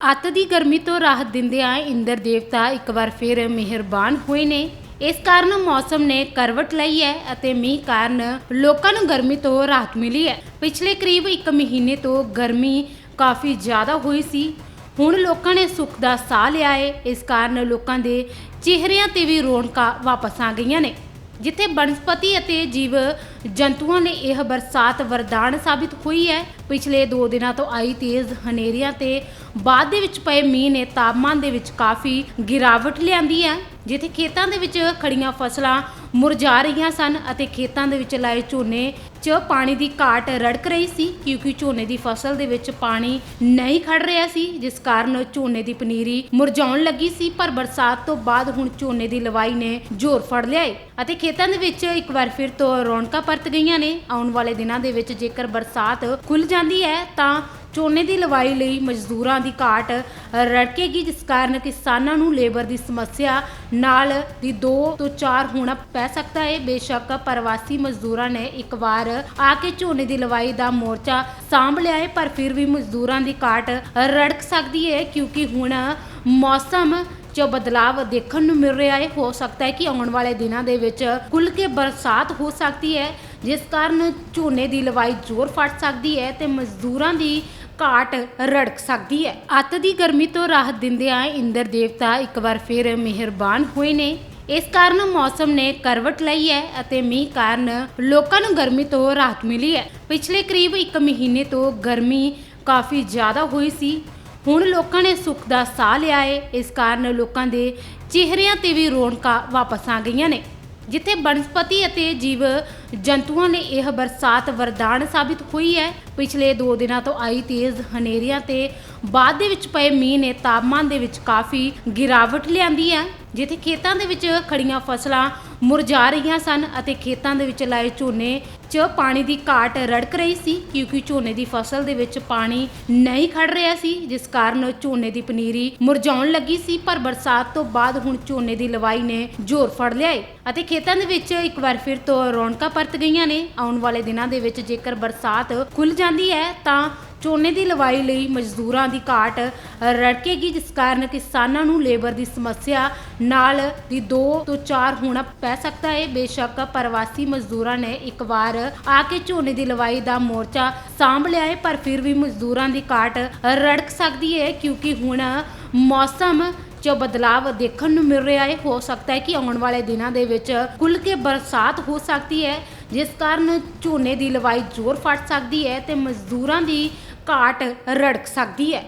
ਅੱਤ ਦੀ ਗਰਮੀ ਤੋਂ ਰਾਹਤ ਦਿੰਦਿਆਂ ਇੰਦਰ ਦੇਵਤਾ ਇੱਕ ਵਾਰ ਫਿਰ ਮਿਹਰਬਾਨ ਹੋਏ ਨੇ। ਇਸ ਕਾਰਨ ਮੌਸਮ ਨੇ ਕਰਵਟ ਲਈ ਹੈ ਅਤੇ ਮੀਂਹ ਕਾਰਨ ਲੋਕਾਂ ਨੂੰ ਗਰਮੀ ਤੋਂ ਰਾਹਤ ਮਿਲੀ ਹੈ। ਪਿਛਲੇ ਕਰੀਬ 1 ਮਹੀਨੇ ਤੋਂ ਗਰਮੀ ਕਾਫੀ ਜ਼ਿਆਦਾ ਹੋਈ ਸੀ। ਹੁਣ ਲੋਕਾਂ ਨੇ ਸੁੱਖ ਦਾ ਸਾਹ ਲਿਆ ਹੈ। ਇਸ ਕਾਰਨ ਲੋਕਾਂ ਦੇ ਚਿਹਰਿਆਂ ਤੇ ਵੀ ਰੌਣਕਾਂ ਵਾਪਸ ਆ ਗਈਆਂ ਨੇ। ਜਿੱਥੇ ਬਨਸਪਤੀ ਅਤੇ ਜੀਵ ਜੰਤੂਆਂ ਨੇ ਇਹ ਬਰਸਾਤ ਵਰਦਾਨ ਸਾਬਿਤ ਹੋਈ ਹੈ। ਪਿਛਲੇ 2 ਦਿਨਾਂ ਤੋਂ ਆਈ ਤੇਜ਼ ਹਨੇਰੀਆਂ ਤੇ ਬਾਅਦ ਦੇ ਵਿੱਚ ਪਏ ਮੀਂਹ ਨੇ ਤਾਪਮਾਨ ਦੇ ਵਿੱਚ ਕਾਫੀ ਗਿਰਾਵਟ ਲਿਆਂਦੀ ਹੈ। ਜਿੱਥੇ ਖੇਤਾਂ ਦੇ ਵਿੱਚ ਖੜੀਆਂ ਫਸਲਾਂ ਮੁਰਝਾ ਰਹੀਆਂ ਸਨ ਅਤੇ ਖੇਤਾਂ ਦੇ ਵਿੱਚ ਲਾਏ ਝੋਨੇ 'ਚ ਪਾਣੀ ਦੀ ਘਾਟ ਰੜਕ ਰਹੀ ਸੀ, ਕਿਉਂਕਿ ਝੋਨੇ ਦੀ ਫਸਲ ਦੇ ਵਿੱਚ ਪਾਣੀ ਨਹੀਂ ਖੜ ਰਿਹਾ ਸੀ, ਜਿਸ ਕਾਰਨ ਝੋਨੇ ਦੀ ਪਨੀਰੀ ਮੁਰਝਾਉਣ ਲੱਗੀ ਸੀ, ਪਰ ਬਰਸਾਤ ਤੋਂ ਬਾਅਦ ਹੁਣ ਝੋਨੇ ਦੀ ਲਵਾਈ ਨੇ ਜ਼ੋਰ ਫੜ ਲਿਆ ਹੈ ਅਤੇ ਖੇਤਾਂ ਦੇ ਵਿੱਚ ਇੱਕ ਵਾਰ ਫਿਰ ਤੋਂ ਰੌਣਕਾਂ ਪਰਤ ਗਈਆਂ ਨੇ। ਆਉਣ ਵਾਲੇ ਦਿਨਾਂ ਦੇ ਵਿੱਚ ਜੇਕਰ ਬਰਸਾਤ ਖੁੱਲ ਜਾਂਦੀ ਹੈ, ਤਾਂ ਝੋਨੇ ਦੀ ਲਵਾਈ ਲਈ ਮਜ਼ਦੂਰਾਂ ਦੀ ਘਾਟ ਰੜਕੇਗੀ, ਜਿਸ ਕਾਰਨ ਕਿਸਾਨਾਂ ਨੂੰ ਲੇਬਰ ਦੀ ਸਮੱਸਿਆ ਨਾਲ ਦੀ 2 ਤੋਂ 4 ਹੋਣਾ ਪੈ ਸਕਦਾ ਹੈ ਬੇਸ਼ੱਕ ਪ੍ਰਵਾਸੀ ਮਜ਼ਦੂਰਾਂ ਨੇ ਇੱਕ ਵਾਰ ਆ ਕੇ ਝੋਨੇ ਦੀ ਲਵਾਈ ਦਾ ਮੋਰਚਾ ਸਾਂਭ ਲਿਆ ਹੈ ਪਰ ਫਿਰ ਵੀ ਮਜ਼ਦੂਰਾਂ ਦੀ ਘਾਟ ਰੜਕ ਸਕਦੀ ਹੈ ਕਿਉਂਕਿ ਹੁਣ ਮੌਸਮ 'ਚ ਬਦਲਾਵ ਦੇਖਣ ਨੂੰ ਮਿਲ ਰਿਹਾ ਹੈ ਹੋ ਸਕਦਾ ਹੈ ਕਿ ਆਉਣ ਵਾਲੇ ਦਿਨਾਂ ਦੇ ਵਿੱਚ ਖੁੱਲ ਕੇ ਬਰਸਾਤ ਹੋ ਸਕਦੀ ਹੈ ਜਿਸ ਕਾਰਨ ਝੋਨੇ ਦੀ ਲਵਾਈ ਜ਼ੋਰ ਫੜ ਸਕਦੀ ਹੈ ਤੇ ਮਜ਼ਦੂਰਾਂ ਦੀ ਘਾਟ ਰੜਕ ਸਕਦੀ ਹੈ। ਅੱਤ ਦੀ ਗਰਮੀ ਤੋਂ ਰਾਹਤ ਦਿੰਦਿਆਂ ਇੰਦਰ ਦੇਵਤਾ ਇੱਕ ਵਾਰ ਫਿਰ ਮਿਹਰਬਾਨ ਹੋਏ ਨੇ। ਇਸ ਕਾਰਨ ਮੌਸਮ ਨੇ ਕਰਵਟ ਲਈ ਹੈ ਅਤੇ ਮੀਂਹ ਕਾਰਨ ਲੋਕਾਂ ਨੂੰ ਗਰਮੀ ਤੋਂ ਰਾਹਤ ਮਿਲੀ ਹੈ। ਪਿਛਲੇ ਕਰੀਬ 1 ਮਹੀਨੇ ਤੋਂ ਗਰਮੀ ਕਾਫੀ ਜ਼ਿਆਦਾ ਹੋਈ ਸੀ। ਹੁਣ ਲੋਕਾਂ ਨੇ ਸੁੱਖ ਦਾ ਸਾਹ ਲਿਆ ਹੈ। ਇਸ ਕਾਰਨ ਲੋਕਾਂ ਦੇ ਚਿਹਰਿਆਂ ਤੇ ਵੀ ਰੌਣਕਾਂ ਵਾਪਸ ਆ ਗਈਆਂ ਨੇ। ਜਿੱਥੇ ਬਨਸਪਤੀ ਅਤੇ ਜੀਵ ਜੰਤੂਆਂ ਨੇ ਇਹ ਬਰਸਾਤ ਵਰਦਾਨ ਸਾਬਿਤ ਹੋਈ ਹੈ। ਪਿਛਲੇ 2 ਦਿਨਾਂ ਤੋਂ ਆਈ ਤੇਜ਼ ਹਨੇਰੀਆਂ ਤੇ ਬਾਅਦ ਦੇ ਵਿੱਚ ਪਏ ਮੀਂਹ ਨੇ ਤਾਪਮਾਨ ਦੇ ਵਿੱਚ ਕਾਫੀ ਗਿਰਾਵਟ ਲਿਆਂਦੀ ਹੈ, ਜਿੱਥੇ ਖੇਤਾਂ ਦੇ ਵਿੱਚ ਖੜੀਆਂ ਫਸਲਾਂ ਮੁਰਝਾ ਰਹੀਆਂ ਸਨ ਅਤੇ ਖੇਤਾਂ ਦੇ ਵਿੱਚ ਲਾਏ ਝੋਨੇ 'ਚ ਪਾਣੀ ਦੀ ਘਾਟ ਰੜਕ ਰਹੀ ਸੀ ਕਿਉਂਕਿ ਝੋਨੇ ਦੀ ਫਸਲ ਦੇ ਵਿੱਚ ਪਾਣੀ ਨਹੀਂ ਖੜ ਰਿਹਾ ਸੀ, ਜਿਸ ਕਾਰਨ ਝੋਨੇ ਦੀ ਪਨੀਰੀ ਮੁਰਝਾਉਣ ਲੱਗੀ ਸੀ, ਪਰ ਬਰਸਾਤ ਤੋਂ ਬਾਅਦ ਹੁਣ ਝੋਨੇ ਦੀ ਲਵਾਈ ਨੇ ਜ਼ੋਰ ਫੜ ਲਿਆ ਹੈ ਅਤੇ ਖੇਤਾਂ ਦੇ ਵਿੱਚ ਇੱਕ ਵਾਰ ਫਿਰ ਤੋਂ ਰੌਣਕਾਂ ਪਰਤ ਗਈਆਂ ਨੇ। ਆਉਣ ਵਾਲੇ ਦਿਨਾਂ ਦੇ ਵਿੱਚ ਜੇਕਰ ਬਰਸਾਤ ਖੁੱਲ ਜਾਂਦੀ ਹੈ, ਤਾਂ ਝੋਨੇ ਦੀ ਲਵਾਈ ਲਈ ਮਜ਼ਦੂਰਾਂ ਦੀ ਘਾਟ ਰੜਕੇਗੀ, ਜਿਸ ਕਾਰਨ ਕਿਸਾਨਾਂ ਨੂੰ ਲੇਬਰ ਦੀ ਸਮੱਸਿਆ ਨਾਲ ਦੀ 2 ਤੋਂ 4 ਹੋਣਾ ਪੈ ਸਕਦਾ ਹੈ। ਬੇਸ਼ੱਕ ਪ੍ਰਵਾਸੀ ਮਜ਼ਦੂਰਾਂ ਨੇ ਇੱਕ ਵਾਰ ਆ ਕੇ ਝੋਨੇ ਦੀ ਲਵਾਈ ਦਾ ਮੋਰਚਾ ਸਾਂਭ ਲਿਆ ਹੈ, ਪਰ ਫਿਰ ਵੀ ਮਜ਼ਦੂਰਾਂ ਦੀ ਘਾਟ ਰੜਕ ਸਕਦੀ ਹੈ, ਕਿਉਂਕਿ ਹੁਣ ਮੌਸਮ 'ਚ ਬਦਲਾਵ ਦੇਖਣ ਨੂੰ ਮਿਲ ਰਿਹਾ ਹੈ। ਹੋ ਸਕਦਾ ਹੈ ਕਿ ਆਉਣ ਵਾਲੇ ਦਿਨਾਂ ਦੇ ਵਿੱਚ ਖੁੱਲ ਕੇ ਬਰਸਾਤ ਹੋ ਸਕਦੀ ਹੈ। ਜਿਸ ਕਾਰਨ ਝੋਨੇ ਦੀ ਲਵਾਈ ਜ਼ੋਰ ਫੜ ਸਕਦੀ ਹੈ ਤੇ ਮਜ਼ਦੂਰਾਂ ਦੀ ਘਾਟ ਰੜਕ ਸਕਦੀ ਹੈ।